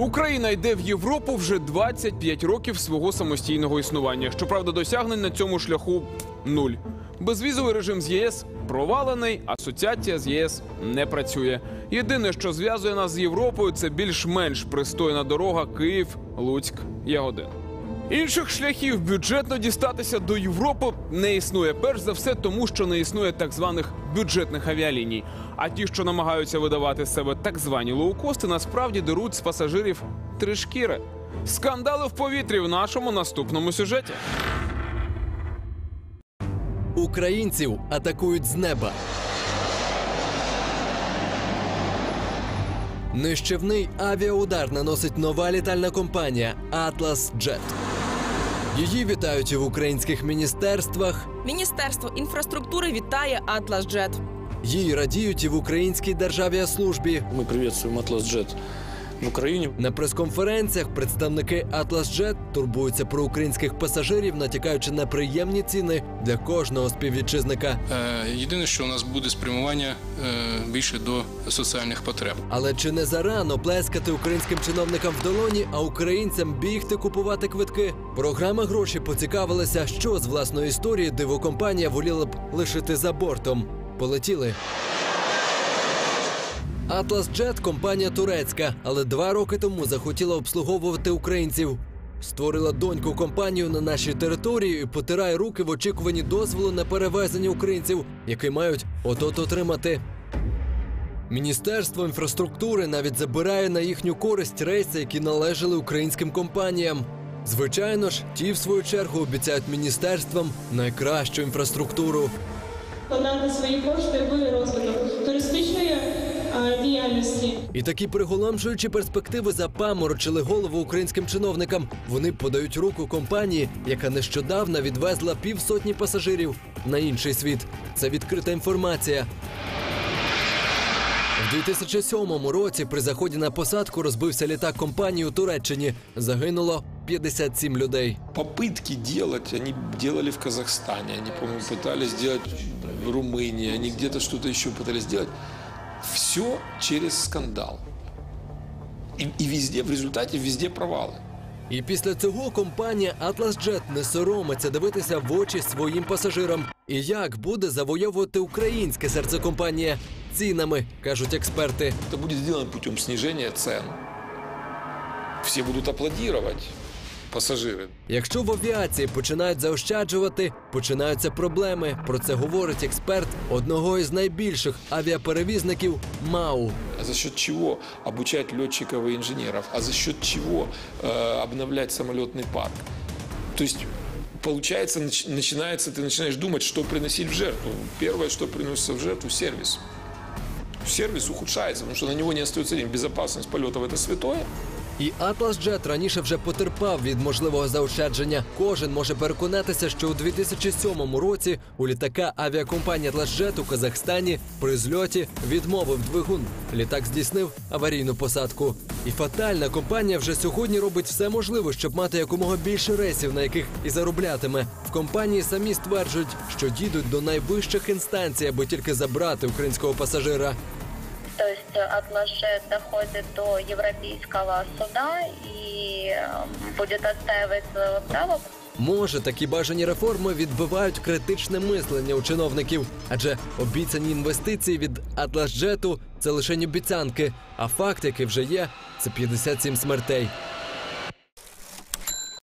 Україна йде в Європу вже 25 років свого самостійного існування. Щоправда, досягнень на цьому шляху нуль. Безвізовий режим з ЄС провалений, асоціація з ЄС не працює. Єдине, що зв'язує нас з Європою, це більш-менш пристойна дорога Київ, Луцьк, Ягодин. Інших шляхів бюджетно дістатися до Європи не існує. Перш за все, тому що не існує так званих бюджетних авіаліній. А ті, що намагаються видавати з себе так звані лоукости, насправді деруть з пасажирів три шкіри. Скандали в повітрі в нашому наступному сюжеті. Українців атакують з неба. Нищівний авіаудар наносить нова літальна компанія Atlas Jet. Її вітають і в українських міністерствах, Міністерство інфраструктури вітає Атлас Джет. їй радіють і в українській державі службі. Ми приветствуем Атлас Jet в Украине. На прес-конференціях представники Atlas Jet турбуються про українських пасажирів, натякаючи на приємні ціни для кожного співвітчизника. Е, Єдине, що у нас буде спрямування е, більше до соціальних потреб. Але чи не зарано плескати українським чиновникам в долоні, а українцям бігти купувати квитки? Програма гроші поцікавилася, що з власної історії дивокомпанія воліла б лишити за бортом. Полетіли. Atlas Jet – компанія турецька, але два роки тому захотіла обслуговувати українців. Створила доньку компанію на нашій території і потирає руки в очікуванні дозволу на перевезення українців, які мають от-от отримати. Міністерство інфраструктури навіть забирає на їхню користь рейси, які належали українським компаніям. Звичайно ж, ті, в свою чергу, обіцяють міністерствам найкращу інфраструктуру. вкладати свої кошти в розвиток туристичної діяльності. І такі приголомшуючі перспективи запаморочили голову українським чиновникам. Вони подають руку компанії, яка нещодавно відвезла півсотні пасажирів на інший світ. Це відкрита інформація. У 2007 році при заході на посадку розбився літак компанії у Туреччині. Загинуло 57 людей. попытки делать, они делали в Казахстане, они, по-моему, пытались сделать в Румынии, они где-то что-то еще пытались сделать. Все через скандал. И, и везде, в результате, везде провалы. І після цього компанія Atlas Jet не соромиться дивитися в очі своїм пасажирам. І як буде завойовувати українське серце компанія цінами, кажуть експерти. Это будет сделано путем снижения цен. Все будут аплодировать, пассажиры. Якщо в авіації починають заощаджувати, починаються проблеми. Про це говорить експерт одного із найбільших авіаперевізників МАУ. А за счет чего обучать летчиков и инженеров? А за счет чего э, обновлять самолетный парк? То есть получается, нач- начинается, ты начинаешь думать, что приносить в жертву. Первое, что приносится в жертву, сервис. Сервис ухудшается, потому что на него не остается денег. Безопасность полетов – это святое. І Atlas Jet раніше вже потерпав від можливого заощадження. Кожен може переконатися, що у 2007 році у літака авіакомпанії Atlas у Казахстані при зльоті відмовив двигун. Літак здійснив аварійну посадку. І фатальна компанія вже сьогодні робить все можливе, щоб мати якомога більше рейсів, на яких і зароблятиме. В компанії самі стверджують, що дійдуть до найвищих інстанцій, аби тільки забрати українського пасажира. То есть Атлашет доходит до Европейского суда и э, будет отстаивать свое право. Може, такі бажані реформи відбивають критичне мислення у чиновників, адже обіцяні інвестиції від Атласджету це лише обіцянки, а факт, який вже є, це 57 смертей.